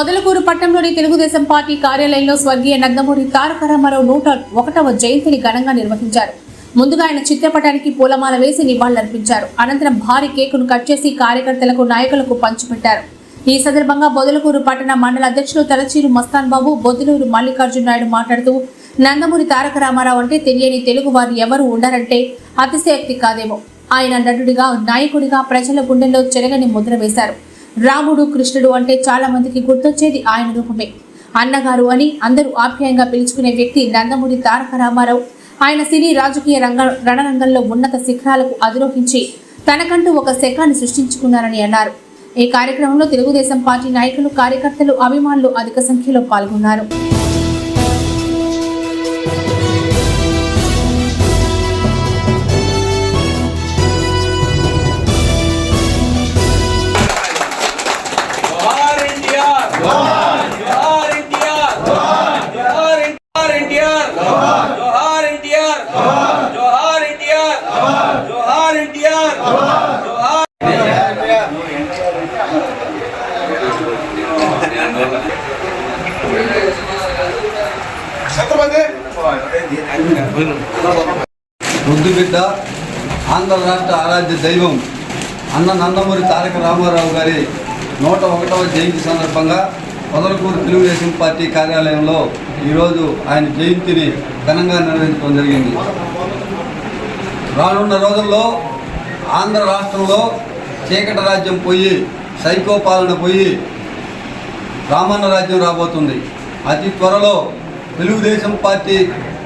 మొదలకూరు పట్టణంలోని తెలుగుదేశం పార్టీ కార్యాలయంలో స్వర్గీయ నందమూరి తారక రామారావు నూట ఒకటవ జయంతిని ఘనంగా నిర్వహించారు. ముందుగా ఆయన చిత్రపటానికి పూలమాల వేసి నివాళులర్పించారు. అనంతరం భారీ కేకును కట్ చేసి కార్యకర్తలకు నాయకులకు పంచిపెట్టారు. ఈ సందర్భంగా బొదలకూరు పట్టణ మండల అధ్యక్షులు తలచీరు మస్తాన్ బాబు బొద్దులూరు మల్లికార్జున నాయుడు మాట్లాడుతూ నందమూరి తారక రామారావు అంటే తెలియని తెలుగు వారు ఎవరు ఉండరంటే అతిశయక్తి కాదేమో. ఆయన నటుడిగా నాయకుడిగా ప్రజల గుండెల్లో చెరగని ముద్ర వేశారు. రాముడు కృష్ణుడు అంటే చాలా మందికి గుర్తొచ్చేది ఆయన రూపమే. అన్నగారు అని అందరూ ఆప్యాయంగా పిలుచుకునే వ్యక్తి నందమూరి తారక రామారావు. ఆయన సినీ రాజకీయ రంగ రణరంగంలో ఉన్నత శిఖరాలకు అధిరోహించి తనకంటూ ఒక శకాన్ని సృష్టించుకున్నారని అన్నారు. ఈ కార్యక్రమంలో తెలుగుదేశం పార్టీ నాయకులు కార్యకర్తలు అభిమానులు అధిక సంఖ్యలో పాల్గొన్నారు. ముద్దు బిడ్డ ఆంధ్ర రాష్ట్ర ఆరాధ్య దైవం అన్న నందమూరి తారక రామారావు గారి నూట ఒకటవ జయంతి సందర్భంగా పొదలకూరు తెలుగుదేశం పార్టీ కార్యాలయంలో ఈరోజు ఆయన జయంతిని ఘనంగా నిర్వహించడం జరిగింది. రానున్న రోజుల్లో ఆంధ్ర రాష్ట్రంలో చీకట రాజ్యం పోయి సైకో పాలన పోయి రామన్న రాజ్యం రాబోతుంది. అతి త్వరలో తెలుగుదేశం పార్టీ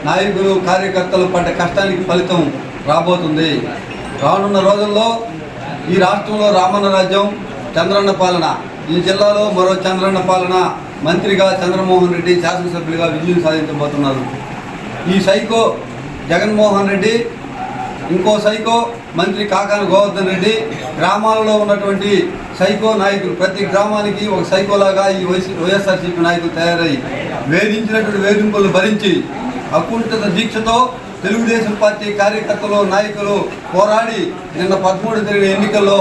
నాయకులు కార్యకర్తలు పడ్డ కష్టానికి ఫలితం రాబోతుంది. రానున్న రోజుల్లో ఈ రాష్ట్రంలో రామన్న రాజ్యం చంద్రన్న పాలన. ఈ జిల్లాలో మరో చంద్రన్న పాలన మంత్రిగా చంద్రమోహన్ రెడ్డి శాసనసభ్యులుగా విజయం సాధించబోతున్నారు. ఈ సైకో జగన్మోహన్ రెడ్డి ఇంకో సైకో మంత్రి కాకాని గోవర్ధన్ రెడ్డి గ్రామాలలో ఉన్నటువంటి సైకో నాయకులు ప్రతి గ్రామానికి ఒక సైకోలాగా ఈ వైఎస్ వైఎస్ఆర్సీపీ నాయకులు తయారై వేధించినటువంటి వేధింపులు భరించి అకుంఠిత దీక్షతో తెలుగుదేశం పార్టీ కార్యకర్తలు నాయకులు పోరాడి నిన్న పదమూడు జరిగిన ఎన్నికల్లో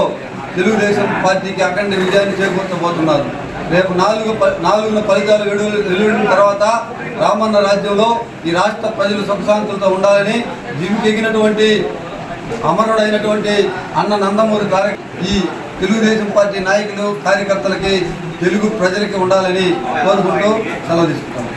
తెలుగుదేశం పార్టీకి అఖండ విజయాన్ని చేకూర్చబోతున్నారు. రేపు నాలుగు నాలుగున ఫలితాలు వెలు వెలువడిన తర్వాత రామన్న రాజ్యంలో ఈ రాష్ట్ర ప్రజలు సుఖశాంతులతో ఉండాలని దివికెగినటువంటి అమరుడైనటువంటి అన్న నందమూరి తారక ఈ తెలుగుదేశం పార్టీ నాయకులు కార్యకర్తలకి తెలుగు ప్రజలకి ఉండాలని కోరుకుంటూ సెలవు తీసుకుంటాం